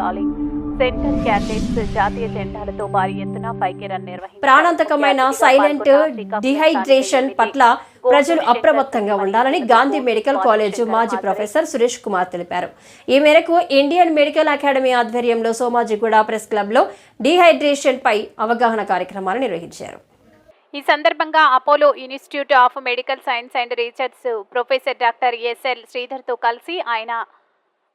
Calling centre జాతీయ జెండాలతో భారీ ఎత్తున నిర్వహించారు. ప్రాణాంతకమైన సైలెంట్ డిహైడ్రేషన్ పట్ల ప్రజలు అప్రమత్తంగా ఉండాలని గాంధీ మెడికల్ కాలేజ్ మాజీ ప్రొఫెసర్ సురేష్ కుమార్ తెలిపారు. ఈ మేరకు ఇండియన్ మెడికల్ అకాడమీ ఆధ్వర్యంలో సోమాజిగూడ ప్రెస్ క్లబ్లో డిహైడ్రేషన్ పై అవగాహన కార్యక్రమాలు నిర్వహించారు. ఈ సందర్భంగా Apollo institute of medical science and research professor doctor SL శ్రీధర్తో కలిసి ఆయన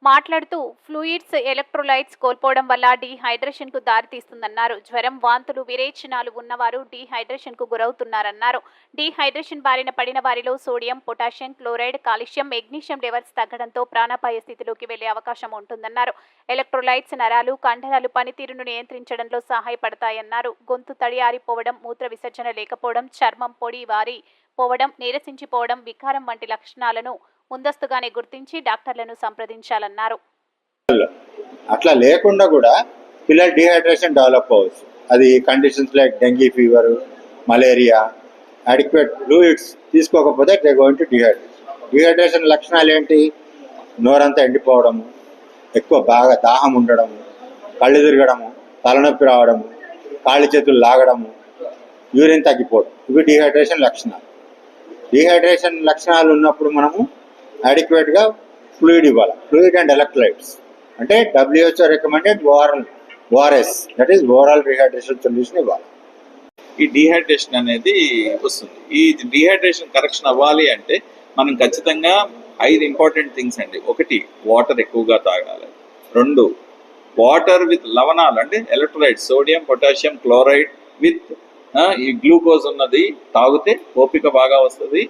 మాట్లాడుతూ ఫ్లూయిడ్స్ ఎలక్ట్రోలైట్స్ కోల్పోవడం వల్ల డీహైడ్రేషన్కు దారితీస్తుందన్నారు. జ్వరం వాంతులు విరేచనాలు ఉన్నవారు డీహైడ్రేషన్కు గురవుతున్నారన్నారు. డీహైడ్రేషన్ బారిన పడిన వారిలో sodium potassium chloride calcium magnesium levels తగ్గడంతో ప్రాణాపాయ స్థితిలోకి వెళ్ళే అవకాశం ఉంటుందన్నారు. ఎలక్ట్రోలైట్స్ నరాలు కండరాలు పనితీరును నియంత్రించడంలో సహాయపడతాయన్నారు. గొంతు తడి ఆరిపోవడం మూత్ర విసర్జన లేకపోవడం చర్మం పొడి వారి పోవడం నీరసించిపోవడం వికారం వంటి లక్షణాలను ముందస్తుగానే గుర్తించి డాక్టర్లను సంప్రదించాలన్నారు. అట్లా లేకుండా కూడా పిల్లలు డిహైడ్రేషన్ డెవలప్ అవ్వచ్చు. అది conditions like dengue fever malaria adequate fluids తీసుకోకపోతే they going to dehydration dehydration లక్షణాలు ఏంటి? నోరంతా ఎండిపోవడము ఎక్కువ బాగా దాహం ఉండడము కళ్ళు తిరగడము తలనొప్పి రావడము కాళ్ళు చేతులు లాగడము యూరిన్ తగ్గిపోవడం. ఇవి డిహైడ్రేషన్ లక్షణాలు. డిహైడ్రేషన్ లక్షణాలు ఉన్నప్పుడు మనము అడిక్వేట్గా ఫ్లూయిడ్ ఇవ్వాలి. ఫ్లూయిడ్ అండ్ ఎలక్ట్రైట్స్ అంటే WHO recommended ORL ORS that is overall rehydration solution ఇవ్వాలి. ఈ డిహైడ్రేషన్ అనేది వస్తుంది. ఈ డిహైడ్రేషన్ కరెక్షన్ అవ్వాలి అంటే మనం ఖచ్చితంగా ఐదు ఇంపార్టెంట్ థింగ్స్ అండి. ఒకటి వాటర్ ఎక్కువగా తాగాలి. రెండు వాటర్ విత్ లవణాలు అంటే electrolyte sodium potassium chloride with ఈ గ్లూకోజ్ ఉన్నది తాగితే ఓపిక బాగా వస్తుంది.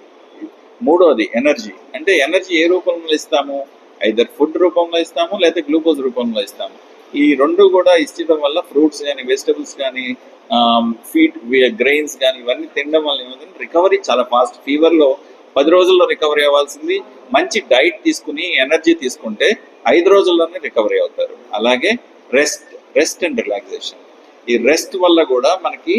మూడోది ఎనర్జీ. అంటే ఎనర్జీ ఏ రూపంలో ఇస్తాము? ఐదర్ ఫుడ్ రూపంలో ఇస్తాము లేదా గ్లూకోజ్ రూపంలో ఇస్తాము. ఈ రెండు కూడా ఇచ్చడం వల్ల ఫ్రూట్స్ కానీ వెజిటబుల్స్ కానీ ఫీట్ గ్రెయిన్స్ కానీ ఇవన్నీ తినడం వల్ల ఏమవుతుంది? రికవరీ చాలా ఫాస్ట్. ఫీవర్లో పది రోజుల్లో రికవరీ అవ్వాల్సింది. మంచి డైట్ తీసుకుని ఎనర్జీ తీసుకుంటే ఐదు రోజుల్లోనే రికవరీ అవుతారు. అలాగే రెస్ట్ రెస్ట్ అండ్ రిలాక్సేషన్. ఈ రెస్ట్ వల్ల కూడా మనకి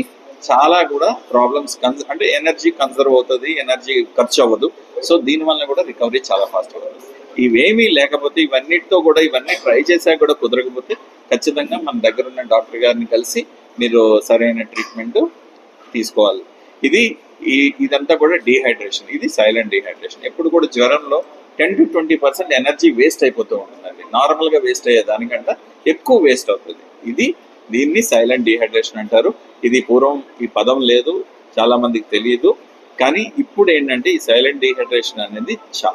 చాలా కూడా ప్రాబ్లమ్స్ కన్స్ అంటే ఎనర్జీ కన్సర్వ్ అవుతుంది ఎనర్జీ ఖర్చు అవ్వదు. సో దీనివల్ల కూడా రికవరీ చాలా ఫాస్ట్ అవుతుంది. ఇవేమీ లేకపోతే ఇవన్నిటితో కూడా ఇవన్నీ ట్రై చేశాక కూడా కుదరకపోతే ఖచ్చితంగా మన దగ్గర ఉన్న డాక్టర్ గారిని కలిసి మీరు సరైన ట్రీట్మెంట్ తీసుకోవాలి. ఇది ఈ ఇదంతా కూడా డీహైడ్రేషన్ ఇది సైలెంట్ డీహైడ్రేషన్ ఎప్పుడు కూడా జ్వరంలో ten to twenty percent energy waste అయిపోతూ ఉంటుందండి. నార్మల్గా వేస్ట్ అయ్యే దానికంటే ఎక్కువ వేస్ట్ అవుతుంది. ఇది దీన్ని సైలెంట్ డిహైడ్రేషన్ అంటారు. ఇది పూర్వం ఈ పదం లేదు చాలా మందికి తెలియదు. కానీ ఇప్పుడు ఏంటంటే ఈ సైలెంట్ డిహైడ్రేషన్ అనేది చాలా